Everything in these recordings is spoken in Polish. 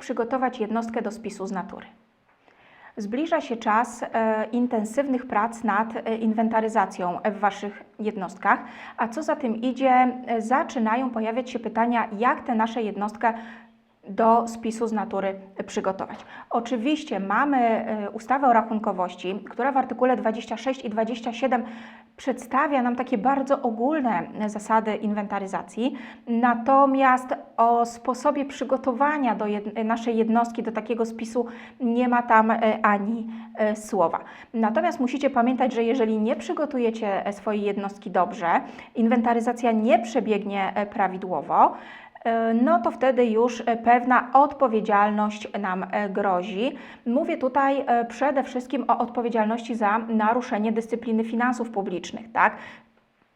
przygotować jednostkę do spisu z natury. Zbliża się czas e, intensywnych prac nad e, inwentaryzacją w Waszych jednostkach, a co za tym idzie, e, zaczynają pojawiać się pytania, jak tę naszą jednostkę do spisu z natury przygotować. Oczywiście mamy e, ustawę o rachunkowości, która w artykule 26 i 27 przedstawia nam takie bardzo ogólne zasady inwentaryzacji, natomiast o sposobie przygotowania do jed naszej jednostki do takiego spisu nie ma tam e, ani e, słowa. Natomiast musicie pamiętać, że jeżeli nie przygotujecie swojej jednostki dobrze, inwentaryzacja nie przebiegnie prawidłowo, no to wtedy już e, pewna odpowiedzialność nam e, grozi. Mówię tutaj e, przede wszystkim o odpowiedzialności za naruszenie dyscypliny finansów publicznych, tak?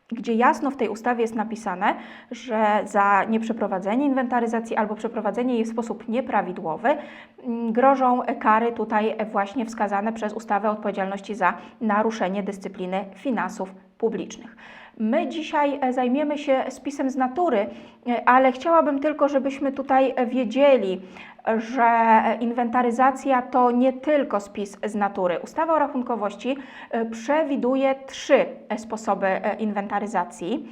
Gdzie jasno w tej ustawie jest napisane, że za nieprzeprowadzenie inwentaryzacji albo przeprowadzenie jej w sposób nieprawidłowy mm, grożą kary tutaj właśnie wskazane przez ustawę o odpowiedzialności za naruszenie dyscypliny finansów publicznych. My dzisiaj e, zajmiemy się spisem z natury, e, ale chciałabym tylko, żebyśmy tutaj wiedzieli, że inwentaryzacja to nie tylko spis z natury. Ustawa o rachunkowości e, przewiduje trzy e, sposoby e, inwentaryzacji.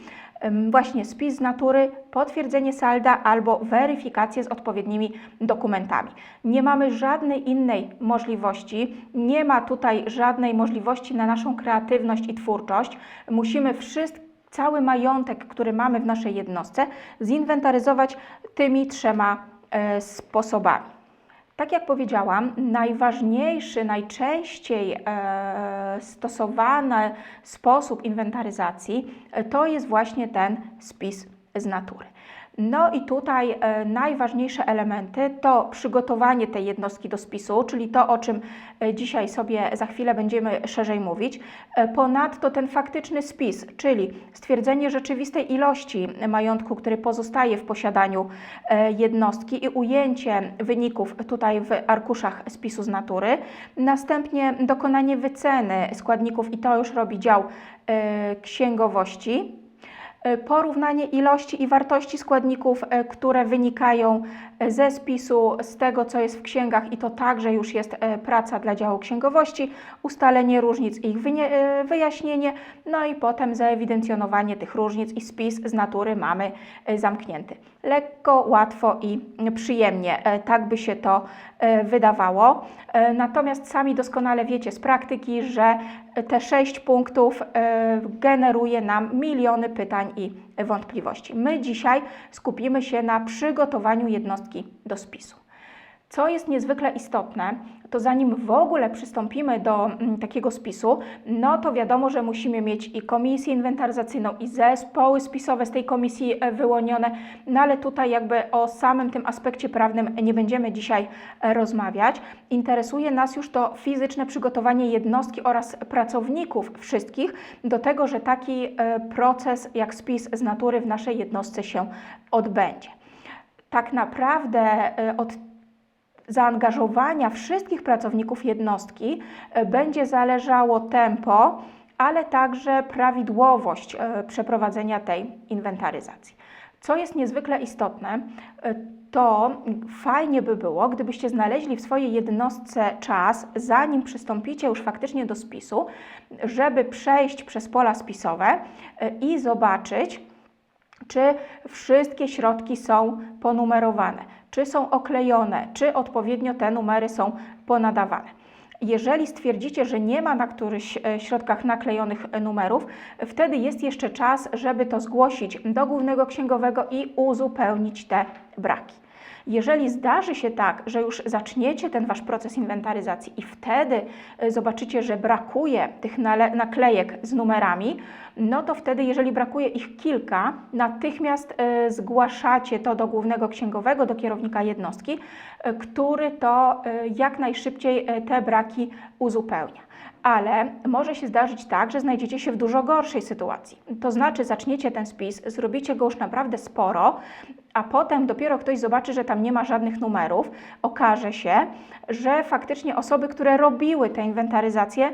Właśnie spis z natury, potwierdzenie salda albo weryfikację z odpowiednimi dokumentami. Nie mamy żadnej innej możliwości, nie ma tutaj żadnej możliwości na naszą kreatywność i twórczość. Musimy wszystko cały majątek, który mamy w naszej jednostce, zinwentaryzować tymi trzema e, sposobami. Tak jak powiedziałam, najważniejszy, najczęściej e, stosowany sposób inwentaryzacji e, to jest właśnie ten spis z natury. No i tutaj e, najważniejsze elementy to przygotowanie tej jednostki do spisu, czyli to, o czym e, dzisiaj sobie za chwilę będziemy szerzej mówić. E, ponadto ten faktyczny spis, czyli stwierdzenie rzeczywistej ilości majątku, który pozostaje w posiadaniu jednostki i ujęcie wyników tutaj w arkuszach spisu z natury. Następnie dokonanie wyceny składników i to już robi dział księgowości. E, Porównanie ilości i wartości składników, e, które wynikają ze spisu, z tego, co jest w księgach, i to także już jest e, praca dla działu księgowości, ustalenie różnic i ich e, wyjaśnienie, no i potem zaewidencjonowanie tych różnic i spis z natury mamy e, zamknięty. Lekko, łatwo i przyjemnie, tak by się to wydawało. Natomiast sami doskonale wiecie z praktyki, że te sześć punktów generuje nam miliony pytań i wątpliwości. My dzisiaj skupimy się na przygotowaniu jednostki do spisu. Co jest niezwykle istotne, to zanim w ogóle przystąpimy do mm, takiego spisu, no to wiadomo, że musimy mieć i komisję inwentaryzacyjną, i zespoły spisowe z tej komisji e, wyłonione, no ale tutaj jakby o samym tym aspekcie prawnym nie będziemy dzisiaj e, rozmawiać. Interesuje nas już to fizyczne przygotowanie jednostki oraz pracowników wszystkich do tego, że taki e, proces jak spis z natury w naszej jednostce się odbędzie. Tak naprawdę od zaangażowania wszystkich pracowników jednostki e, będzie zależało tempo, ale także prawidłowość e, przeprowadzenia tej inwentaryzacji. Co jest niezwykle istotne, e, to fajnie by było, gdybyście znaleźli w swojej jednostce czas, zanim przystąpicie już faktycznie do spisu, żeby przejść przez pola spisowe i zobaczyć, czy wszystkie środki są ponumerowane, czy są oklejone, czy odpowiednio te numery są ponadawane. Jeżeli stwierdzicie, że nie ma na którychś e, środkach naklejonych numerów, wtedy jest jeszcze czas, żeby to zgłosić do głównego księgowego i uzupełnić te braki. Jeżeli zdarzy się tak, że już zaczniecie ten wasz proces inwentaryzacji i wtedy e, zobaczycie, że brakuje tych naklejek z numerami, no to wtedy, jeżeli brakuje ich kilka, natychmiast e, zgłaszacie to do głównego księgowego, do kierownika jednostki, e, który to jak najszybciej te braki uzupełnia ale może się zdarzyć tak, że znajdziecie się w dużo gorszej sytuacji. To znaczy, zaczniecie ten spis, zrobicie go już naprawdę sporo, a potem dopiero ktoś zobaczy, że tam nie ma żadnych numerów. Okaże się, że faktycznie osoby, które robiły tę inwentaryzację,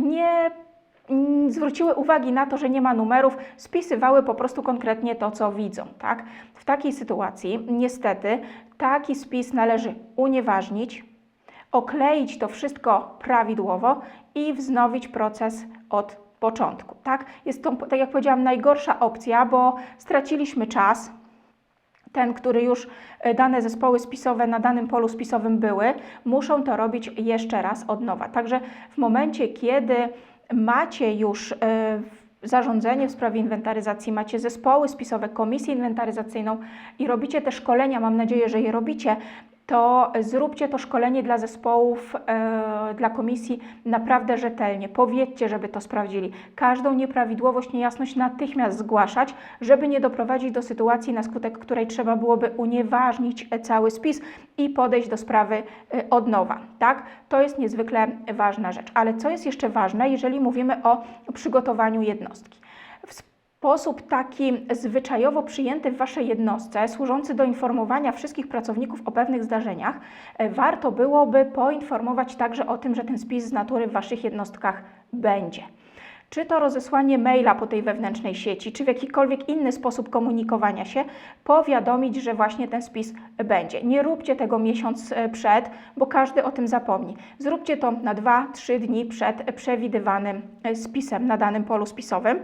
nie mm, zwróciły uwagi na to, że nie ma numerów, spisywały po prostu konkretnie to, co widzą. Tak? W takiej sytuacji niestety taki spis należy unieważnić, okleić to wszystko prawidłowo i wznowić proces od początku. Tak? Jest to, tak jak powiedziałam, najgorsza opcja, bo straciliśmy czas, ten, który już e, dane zespoły spisowe na danym polu spisowym były, muszą to robić jeszcze raz od nowa. Także w momencie, kiedy macie już e, zarządzenie w sprawie inwentaryzacji, macie zespoły spisowe, komisję inwentaryzacyjną i robicie te szkolenia, mam nadzieję, że je robicie, to zróbcie to szkolenie dla zespołów, e, dla komisji naprawdę rzetelnie. Powiedzcie, żeby to sprawdzili. Każdą nieprawidłowość, niejasność natychmiast zgłaszać, żeby nie doprowadzić do sytuacji, na skutek której trzeba byłoby unieważnić cały spis i podejść do sprawy e, od nowa. Tak? To jest niezwykle ważna rzecz. Ale co jest jeszcze ważne, jeżeli mówimy o przygotowaniu jednostki? Sposób taki zwyczajowo przyjęty w Waszej jednostce, służący do informowania wszystkich pracowników o pewnych zdarzeniach, e, warto byłoby poinformować także o tym, że ten spis z natury w Waszych jednostkach będzie. Czy to rozesłanie maila po tej wewnętrznej sieci, czy w jakikolwiek inny sposób komunikowania się, powiadomić, że właśnie ten spis będzie. Nie róbcie tego miesiąc e, przed, bo każdy o tym zapomni. Zróbcie to na 2-3 dni przed przewidywanym e, spisem na danym polu spisowym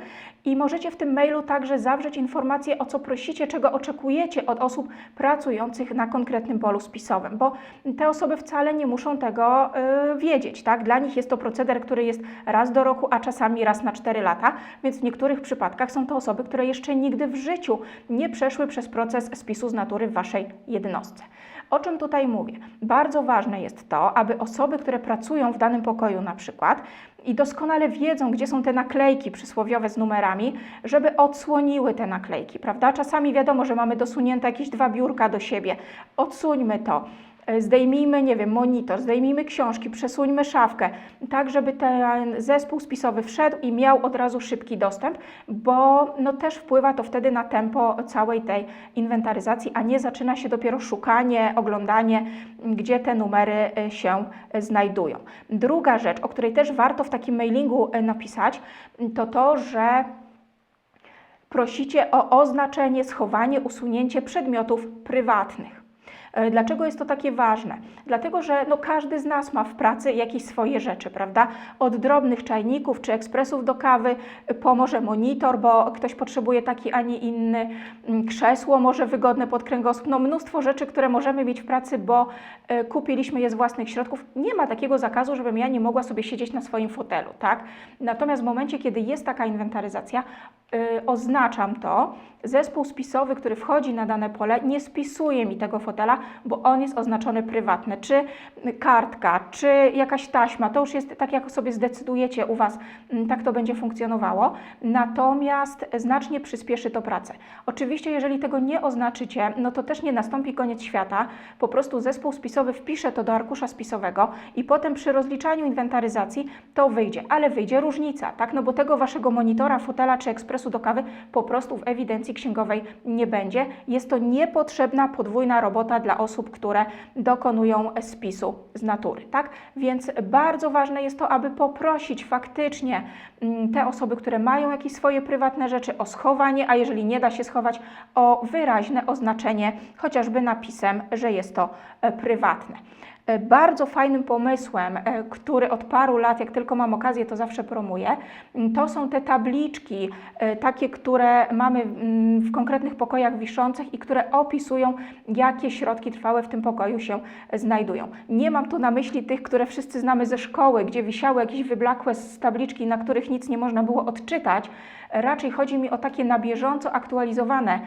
i możecie w tym mailu także zawrzeć informację, o co prosicie, czego oczekujecie od osób pracujących na konkretnym polu spisowym, bo te osoby wcale nie muszą tego y, wiedzieć. Tak? Dla nich jest to proceder, który jest raz do roku, a czasami raz na 4 lata, więc w niektórych przypadkach są to osoby, które jeszcze nigdy w życiu nie przeszły przez proces spisu z natury w Waszej jednostce. O czym tutaj mówię? Bardzo ważne jest to, aby osoby, które pracują w danym pokoju na przykład i doskonale wiedzą, gdzie są te naklejki przysłowiowe z numerami, żeby odsłoniły te naklejki, prawda? Czasami wiadomo, że mamy dosunięte jakieś dwa biurka do siebie. Odsuńmy to zdejmijmy, nie wiem, monitor, zdejmijmy książki, przesuńmy szafkę, tak żeby ten zespół spisowy wszedł i miał od razu szybki dostęp, bo no też wpływa to wtedy na tempo całej tej inwentaryzacji, a nie zaczyna się dopiero szukanie, oglądanie, gdzie te numery e, się znajdują. Druga rzecz, o której też warto w takim mailingu e, napisać, to to, że prosicie o oznaczenie, schowanie, usunięcie przedmiotów prywatnych. E, dlaczego jest to takie ważne? Dlatego, że no, każdy z nas ma w pracy jakieś swoje rzeczy, prawda? Od drobnych czajników czy ekspresów do kawy pomoże monitor, bo ktoś potrzebuje taki, a nie inny, mm, krzesło może wygodne pod kręgosłup, no mnóstwo rzeczy, które możemy mieć w pracy, bo e, kupiliśmy je z własnych środków. Nie ma takiego zakazu, żebym ja nie mogła sobie siedzieć na swoim fotelu, tak? Natomiast w momencie, kiedy jest taka inwentaryzacja, oznaczam to, zespół spisowy, który wchodzi na dane pole, nie spisuje mi tego fotela, bo on jest oznaczony prywatny. Czy kartka, czy jakaś taśma, to już jest tak, jak sobie zdecydujecie u Was, mm, tak to będzie funkcjonowało. Natomiast znacznie przyspieszy to pracę. Oczywiście, jeżeli tego nie oznaczycie, no to też nie nastąpi koniec świata. Po prostu zespół spisowy wpisze to do arkusza spisowego i potem przy rozliczaniu inwentaryzacji to wyjdzie, ale wyjdzie różnica, tak? No bo tego Waszego monitora, fotela czy ekspresu ekspresu do kawy po prostu w ewidencji księgowej nie będzie. Jest to niepotrzebna podwójna robota dla osób, które dokonują spisu z natury. Tak? Więc bardzo ważne jest to, aby poprosić faktycznie te osoby, które mają jakieś swoje prywatne rzeczy o schowanie, a jeżeli nie da się schować, o wyraźne oznaczenie chociażby napisem, że jest to e, prywatne. E, bardzo fajnym pomysłem, e, który od paru lat, jak tylko mam okazję, to zawsze promuję, to są te tabliczki, takie, które mamy w konkretnych pokojach wiszących i które opisują, jakie środki trwałe w tym pokoju się znajdują. Nie mam tu na myśli tych, które wszyscy znamy ze szkoły, gdzie wisiały jakieś wyblakłe tabliczki, na których nic nie można było odczytać. Raczej chodzi mi o takie na bieżąco aktualizowane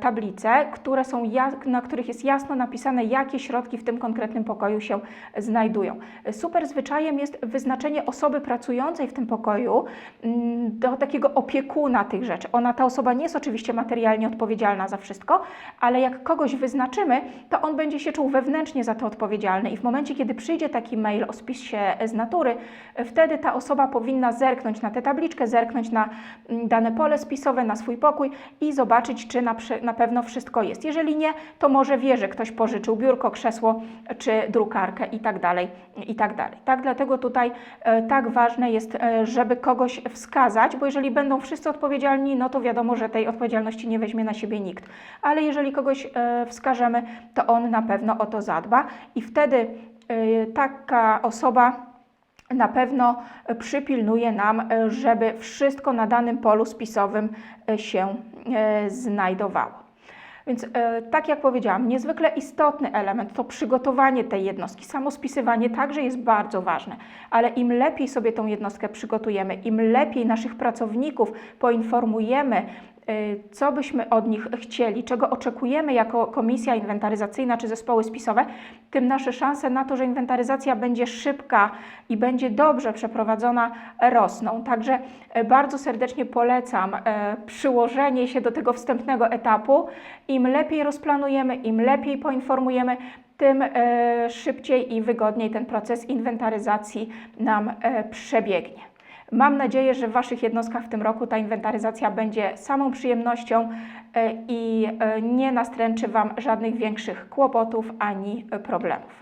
tablice, które są, na których jest jasno napisane, jakie środki w tym konkretnym pokoju się znajdują. Super zwyczajem jest wyznaczenie osoby pracującej w tym pokoju mm, do takiego opiekuna tych rzeczy. Ona, ta osoba nie jest oczywiście materialnie odpowiedzialna za wszystko, ale jak kogoś wyznaczymy, to on będzie się czuł wewnętrznie za to odpowiedzialny i w momencie, kiedy przyjdzie taki mail o spisie z natury, wtedy ta osoba powinna zerknąć na tę tabliczkę, zerknąć na mm, dane pole spisowe, na swój pokój i zobaczyć, czy na, na pewno wszystko jest. Jeżeli nie, to może wie, że ktoś pożyczył biurko, krzesło czy drukarkę i tak dalej, i tak. Tak, dlatego tutaj e, tak ważne jest, e, żeby kogoś wskazać, bo jeżeli będą wszyscy odpowiedzialni, no to wiadomo, że tej odpowiedzialności nie weźmie na siebie nikt. Ale jeżeli kogoś e, wskażemy, to on na pewno o to zadba i wtedy taka osoba na pewno przypilnuje nam, e, żeby wszystko na danym polu spisowym e, się e, znajdowało. Więc e, tak jak powiedziałam, niezwykle istotny element to przygotowanie tej jednostki. Samo spisywanie także jest bardzo ważne, ale im lepiej sobie tą jednostkę przygotujemy, im lepiej naszych pracowników poinformujemy, e, co byśmy od nich chcieli, czego oczekujemy jako komisja inwentaryzacyjna czy zespoły spisowe, tym nasze szanse na to, że inwentaryzacja będzie szybka i będzie dobrze przeprowadzona, rosną. Także e, bardzo serdecznie polecam e, przyłożenie się do tego wstępnego etapu. Im lepiej rozplanujemy, im lepiej poinformujemy, tym szybciej i wygodniej ten proces inwentaryzacji nam przebiegnie. Mam nadzieję, że w Waszych jednostkach w tym roku ta inwentaryzacja będzie samą przyjemnością e, i e, nie nastręczy Wam żadnych większych kłopotów ani problemów.